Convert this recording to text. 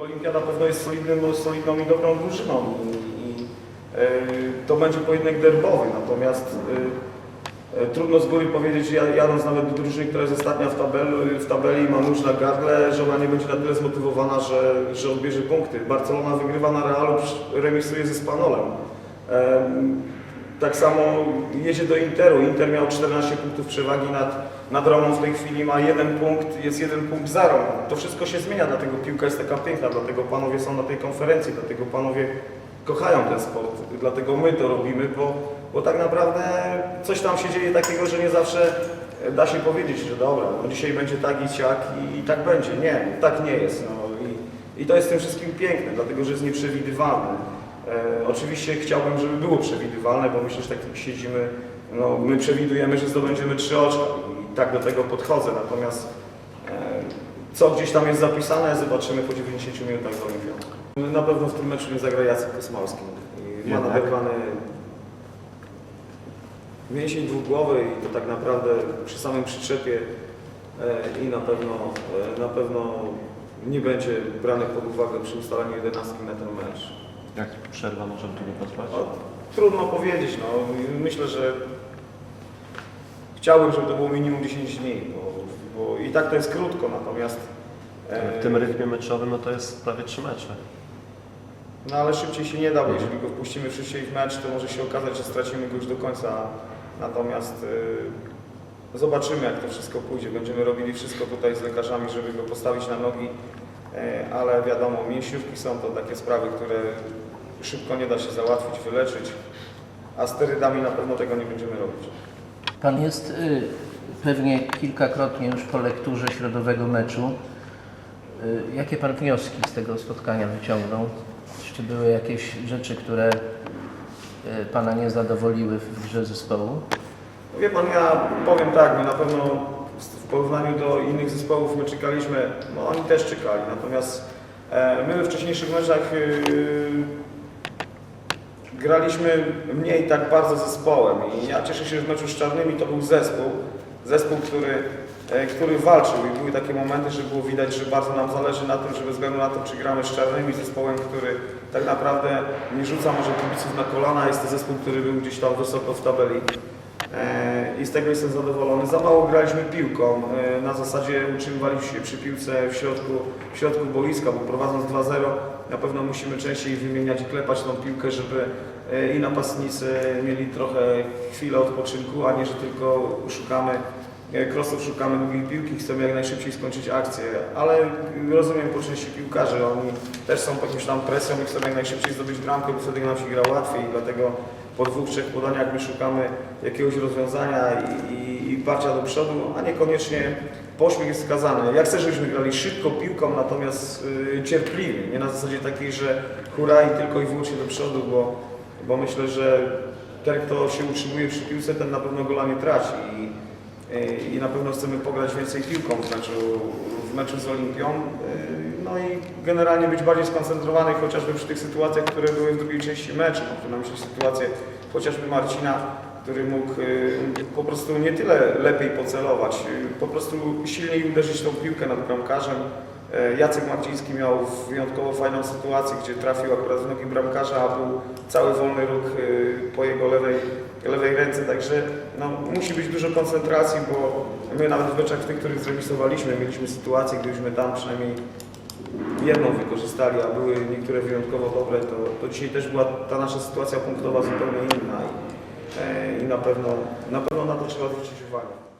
Olimpia na pewno jest solidnym, solidną i dobrą drużyną i, i e, to będzie pojedynek derbowy, natomiast e, e, trudno z góry powiedzieć, jadąc nawet do drużyny, która jest ostatnia w, tabel, w tabeli ma nóż na gardle, że ona nie będzie na tyle zmotywowana, że, że odbierze punkty. Barcelona wygrywa na Realu, remisuje ze Spanolem. Tak samo jedzie do Interu. Inter miał 14 punktów przewagi nad, nad Romą, w tej chwili ma jeden punkt, jest jeden punkt za Romą. To wszystko się zmienia, dlatego piłka jest taka piękna, dlatego panowie są na tej konferencji, dlatego panowie kochają ten sport, dlatego my to robimy, bo, bo tak naprawdę coś tam się dzieje takiego, że nie zawsze da się powiedzieć, że dobra, no dzisiaj będzie tak i siak i, i tak będzie. Nie, tak nie jest. No. I, I to jest tym wszystkim piękne, dlatego że jest nieprzewidywalne. E, oczywiście chciałbym, żeby było przewidywalne, bo myślę, że tak jak siedzimy, no, my przewidujemy, że zdobędziemy trzy oczka i tak do tego podchodzę. Natomiast e, co gdzieś tam jest zapisane, zobaczymy po 90 minutach z Olimpią. Na pewno w tym meczu nie zagra Jacek Kosmałski. I Ma naderwany mięsień dwugłowy i to tak naprawdę przy samym przyczepie e, i na pewno, na pewno nie będzie brany pod uwagę przy ustalaniu 11 na ten mecz. Jak przerwa może tu nie potrwać? No, trudno powiedzieć, no. Myślę, że chciałbym, żeby to było minimum 10 dni, bo, bo i tak to jest krótko, natomiast e, W tym rytmie meczowym no to jest prawie trzy mecze. no ale szybciej się nie da, bo jeżeli go wpuścimy szybciej w mecz, to może się okazać, że stracimy go już do końca. Natomiast e, zobaczymy, jak to wszystko pójdzie. Będziemy robili wszystko tutaj z lekarzami, żeby go postawić na nogi, e, ale wiadomo, mięsiówki są to takie sprawy, które szybko nie da się załatwić, wyleczyć, a sterydami na pewno tego nie będziemy robić. Pan jest y, pewnie kilkakrotnie już po lekturze środowego meczu. Y, jakie Pan wnioski z tego spotkania wyciągnął? Czy były jakieś rzeczy, które y, Pana nie zadowoliły w grze zespołu? No Wie Pan, ja powiem tak, my na pewno w porównaniu do innych zespołów my czekaliśmy, no oni też czekali, natomiast e, my we wcześniejszych meczach e, graliśmy mniej tak bardzo zespołem i ja cieszę się, że w meczu z Czarnymi to był zespół, zespół, który, e, który walczył i były takie momenty, że było widać, że bardzo nam zależy na tym, że bez względu na to, czy gramy z Czarnymi, zespołem, który tak naprawdę nie rzuca może kibiców na kolana, jest to zespół, który był gdzieś tam wysoko w tabeli. E, i z tego jestem zadowolony. Za mało graliśmy piłką, e, na zasadzie utrzymywaliśmy się przy piłce w środku, w środku boiska, bo prowadząc 2-0 na pewno musimy częściej wymieniać i klepać tą piłkę, żeby e, i napastnicy mieli trochę chwilę odpoczynku, a nie, że tylko szukamy krosów, szukamy długiej piłki, chcemy jak najszybciej skończyć akcję, ale rozumiem po części piłkarzy, oni też są pod jakąś tam presją i chcą jak najszybciej zdobyć bramkę, bo wtedy nam się gra łatwiej dlatego po dwóch, trzech podaniach my szukamy jakiegoś rozwiązania i, i, i parcia do przodu, a niekoniecznie pośpiech jest wskazany. Ja chcę, żebyśmy grali szybko piłką, natomiast y, cierpliwie, nie na zasadzie takiej, że hura i tylko i wyłącznie do przodu, bo, bo myślę, że ten, kto się utrzymuje przy piłce, ten na pewno gola nie traci i, i, i na pewno chcemy pograć więcej piłką w meczu, w meczu z Olimpią. y, No i generalnie być bardziej skoncentrowany chociażby przy tych sytuacjach, które były w drugiej części meczu. Mam tu na myśli sytuację chociażby Marcina, który mógł y, po prostu nie tyle lepiej pocelować, y, po prostu silniej uderzyć tą piłkę nad bramkarzem. E, Jacek Marciński miał wyjątkowo fajną sytuację, gdzie trafił akurat w nogi bramkarza, a był cały wolny ruch y, po jego lewej, lewej ręce, także no, musi być dużo koncentracji, bo my nawet w meczach w tych, których zremisowaliśmy, mieliśmy sytuację, gdybyśmy tam przynajmniej jedną wykorzystali, a były niektóre wyjątkowo dobre, to, to dzisiaj też była ta nasza sytuacja punktowa zupełnie inna i, e, i na, pewno, na pewno na to trzeba zwrócić uwagę.